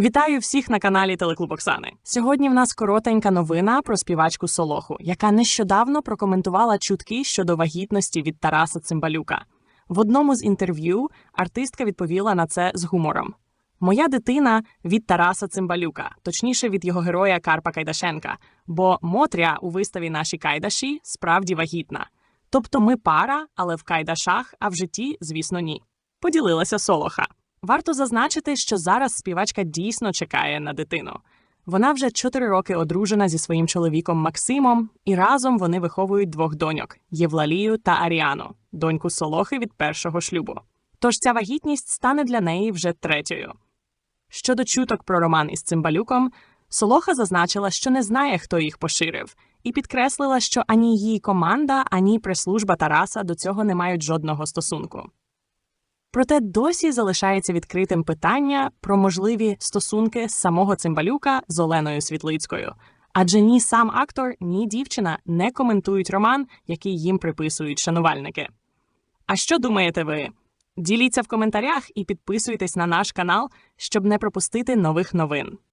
Вітаю всіх на каналі Телеклуб Оксани. Сьогодні в нас коротенька новина про співачку Солоху, яка нещодавно прокоментувала чутки щодо вагітності від Тараса Цимбалюка. В одному з інтерв'ю артистка відповіла на це з гумором: Моя дитина від Тараса Цимбалюка, точніше від його героя Карпа Кайдашенка, бо Мотря у виставі наші Кайдаші справді вагітна. Тобто ми пара, але в Кайдашах, а в житті, звісно, ні. Поділилася Солоха. Варто зазначити, що зараз співачка дійсно чекає на дитину. Вона вже чотири роки одружена зі своїм чоловіком Максимом, і разом вони виховують двох доньок Євлалію та Аріану, доньку Солохи від першого шлюбу. Тож ця вагітність стане для неї вже третьою. Щодо чуток про роман із Цимбалюком, Солоха зазначила, що не знає, хто їх поширив, і підкреслила, що ані її команда, ані прес-служба Тараса до цього не мають жодного стосунку. Проте досі залишається відкритим питання про можливі стосунки самого Цимбалюка з Оленою Світлицькою. Адже ні сам актор, ні дівчина не коментують роман, який їм приписують шанувальники. А що думаєте ви? Діліться в коментарях і підписуйтесь на наш канал, щоб не пропустити нових новин.